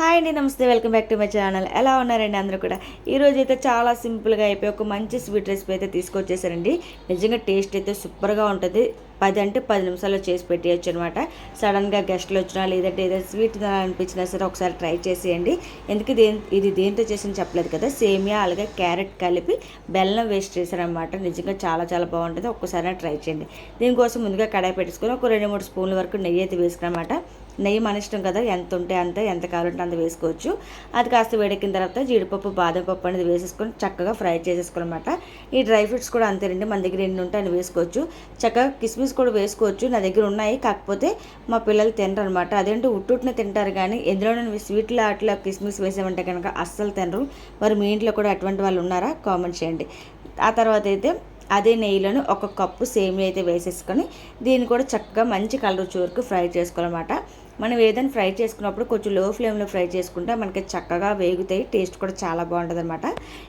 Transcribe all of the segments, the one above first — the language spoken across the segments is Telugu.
హాయ్ అండి నమస్తే welcome back to my channel. ఎలా ఉన్నారండి అందరూ కూడా? ఈరోజు అయితే చాలా సింపుల్గా అయిపోయి ఒక మంచి స్వీట్ రెసిపీ అయితే తీసుకొచ్చేసారండి. నిజంగా టేస్ట్ అయితే సూపర్గా ఉంటుంది. పది అంటే పది నిమిషాల్లో చేసి పెట్టేయచ్చు అనమాట సడన్గా గెస్ట్లు వచ్చినా లేదంటే ఏదైనా స్వీట్ అనిపించినా సరే ఒకసారి ట్రై చేసేయండి. ఎందుకు దేని ఇది దేంతో చేసిన చెప్పలేదు కదా. సేమియా అలాగే క్యారెట్ కలిపి బెల్లం వేస్ట్ చేశారనమాట నిజంగా చాలా చాలా బాగుంటుంది. ఒక్కసారి ట్రై చేయండి. దీనికోసం ముందుగా కడాయి పెట్టేసుకొని ఒక రెండు మూడు స్పూన్ల వరకు నెయ్యి అయితే వేసుకున్నమాట నెయ్యి మన ఇష్టం కదా ఎంత ఉంటే అంత ఎంత కావాలంటే అంత వేసుకోవచ్చు. అది కాస్త వేడెక్కిన తర్వాత జీడిపప్పు బాదం పప్పు అనేది వేసేసుకొని చక్కగా ఫ్రై చేసేసుకోవాలన్నమాట. ఈ డ్రై ఫ్రూట్స్ కూడా అంతేనండి మన దగ్గర ఎన్ని ఉంటే అని వేసుకోవచ్చు. చక్కగా కిస్మిస్ కూడా వేసుకోవచ్చు నా దగ్గర ఉన్నాయి. కాకపోతే మా పిల్లలు తినరు అనమాట అదేంటి ఉట్టుట్నే తింటారు కానీ ఎందులో స్వీట్లో అట్లా కిస్మిస్ వేసామంటే కనుక అస్సలు తినరు. మరి మీ ఇంట్లో కూడా అటువంటి వాళ్ళు ఉన్నారా? కామెంట్ చేయండి. ఆ తర్వాత అయితే అదే నెయ్యిలోను ఒక కప్పు సేమియా అయితే వేసేసుకొని దీన్ని కూడా చక్కగా మంచి కలర్ వచ్చే వరకు ఫ్రై చేసుకోవాలన్నమాట. మనం ఏదైనా ఫ్రై చేసుకున్నప్పుడు కొంచెం లో ఫ్లేమ్లో ఫ్రై చేసుకుంటే మనకి చక్కగా వేగుతాయి టేస్ట్ కూడా చాలా బాగుంటుంది అనమాట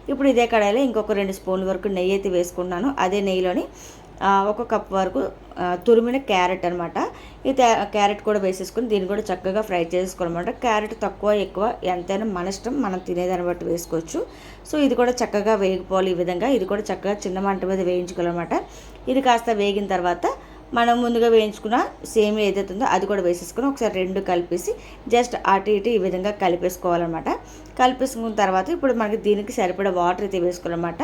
ఇప్పుడు ఇదే కడాయిలో ఇంకొక రెండు స్పూన్ల వరకు నెయ్యి అయితే వేసుకున్నాను అదే నెయ్యిలోని ఒక కప్ వరకు తురిమిన క్యారెట్ అనమాట ఈ క్యారెట్ కూడా వేసేసుకొని దీన్ని కూడా చక్కగా ఫ్రై చేసుకోవాలన్నమాట. క్యారెట్ తక్కువ ఎక్కువ ఎంతైనా మన ఇష్టం మనం తినేదాన్ని బట్టి వేసుకోవచ్చు. సో ఇది కూడా చక్కగా వేగిపోవాలి ఈ విధంగా. ఇది కూడా చక్కగా చిన్న మంట మీద వేయించుకోవాలన్నమాట. ఇది కాస్త వేగిన తర్వాత మనం ముందుగా వేయించుకున్న సేమ్ ఏదైతే ఉందో అది కూడా వేసేసుకుని ఒకసారి రెండు కలిపేసి జస్ట్ అటు ఇటు ఈ విధంగా కలిపేసుకోవాలన్నమాట. కలిపేసుకున్న తర్వాత ఇప్పుడు మనకి దీనికి సరిపడా వాటర్ అయితే వేసుకోవాలన్నమాట.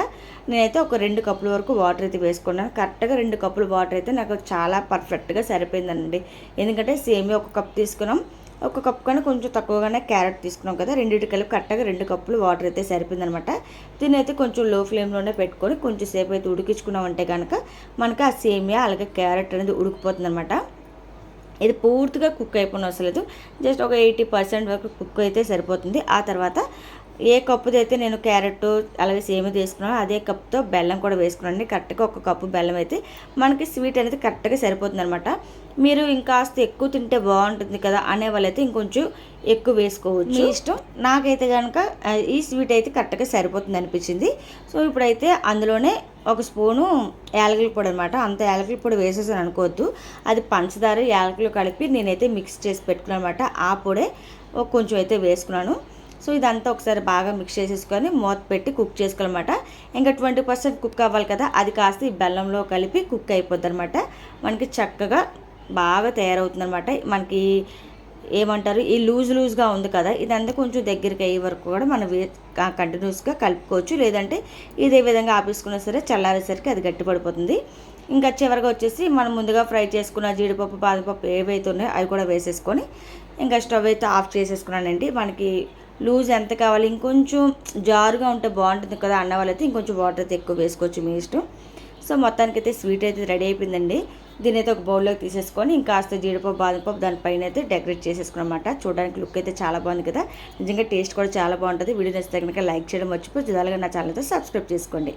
నేనైతే ఒక రెండు కప్పుల వరకు వాటర్ అయితే వేసుకున్నాను. కరెక్ట్గా రెండు కప్పుల వాటర్ అయితే నాకు చాలా పర్ఫెక్ట్గా సరిపోయిందండి. ఎందుకంటే సేమ్ ఒక కప్ తీసుకున్నాం. ఒక కప్ కన్నా కొంచెం తక్కువగానే క్యారెట్ తీసుకున్నాం కదా రెండింటి కలిపి కరెక్ట్గా రెండు కప్పులు వాటర్ అయితే సరిపోయిందనమాట. దీని అయితే కొంచెం లో ఫ్లేమ్లోనే పెట్టుకొని కొంచెం సేపు అయితే ఉడికించుకున్నామంటే కనుక మనకి ఆ సేమియా అలాగే క్యారెట్ అనేది ఉడికిపోతుంది అనమాట ఇది పూర్తిగా కుక్ అయిపోయిన అవసరం లేదు జస్ట్ ఒక ఎయిటీ పర్సెంట్ వరకు కుక్ అయితే సరిపోతుంది. ఆ తర్వాత ఏ కప్పుది అయితే నేను క్యారెట్ అలాగే సేమి తీసుకున్నాను అదే కప్తో బెల్లం కూడా వేసుకున్నాను కరెక్ట్గా ఒక కప్పు బెల్లం అయితే మనకి స్వీట్ అనేది కరెక్ట్గా సరిపోతుంది అనమాట మీరు ఇంకాస్త ఎక్కువ తింటే బాగుంటుంది కదా అనే వాళ్ళైతే ఇంకొంచెం ఎక్కువ వేసుకోవచ్చు. ఇష్టం? నాకైతే కనుక ఈ స్వీట్ అయితే కరెక్ట్గా సరిపోతుంది అనిపించింది. సో ఇప్పుడైతే అందులోనే ఒక స్పూను యాలకుల పొడి అనమాట అంత యాలకుల పొడి వేసేసాను అనుకోవద్దు. అది పంచదార యాలకులు కలిపి నేనైతే మిక్స్ చేసి పెట్టుకున్నాను అనమాట ఆ పొడే కొంచెం అయితే వేసుకున్నాను. సో ఇదంతా ఒకసారి బాగా మిక్స్ చేసేసుకొని మూత పెట్టి కుక్ చేసుకోవాలన్నమాట. ఇంకా ట్వంటీ పర్సెంట్ కుక్ అవ్వాలి కదా అది కాస్త ఈ బెల్లంలో కలిపి కుక్ అయిపోద్ది అనమాట మనకి చక్కగా బాగా తయారవుతుందన్నమాట. మనకి ఏమంటారు ఈ లూజ్ లూజ్గా ఉంది కదా ఇదంతా కొంచెం దగ్గరికి అయ్యే వరకు కూడా మనం కంటిన్యూస్గా కలుపుకోవచ్చు. లేదంటే ఇదే విధంగా ఆపేసుకున్నా సరే చల్లారేసరికి అది గట్టిపడిపోతుంది. ఇంకా చివరిగా వచ్చేసి మనం ముందుగా ఫ్రై చేసుకున్న జీడిపప్పు బాదపప్పు ఏవైతే ఉన్నాయో అవి కూడా వేసేసుకొని ఇంకా స్టవ్ అయితే ఆఫ్ చేసేసుకున్నానండి. మనకి లూజ్ ఎంత కావాలి? ఇంకొంచెం జారుగా ఉంటే బాగుంటుంది కదా అన్న వాళ్ళైతే ఇంకొంచెం వాటర్ అయితే ఎక్కువ వేసుకోవచ్చు మీ ఇష్టం. సో మొత్తానికి అయితే స్వీట్ అయితే రెడీ అయిపోయిందండి. దీని అయితే ఒక బౌల్లోకి తీసేసుకొని ఇంకాస్త జీడిపప్పు బాదంపప్పు దానిపైన అయితే డెకరేట్ చేసేసుకున్నమాట. చూడడానికి లుక్ అయితే చాలా బాగుంది కదా. నిజంగా టేస్ట్ కూడా చాలా బాగుంటుంది. వీడియో నచ్చితే కనుక లైక్ చేయడం మర్చిపోయి అలాగే నా ఛానల్ అయితే సబ్స్క్రైబ్ చేసుకోండి.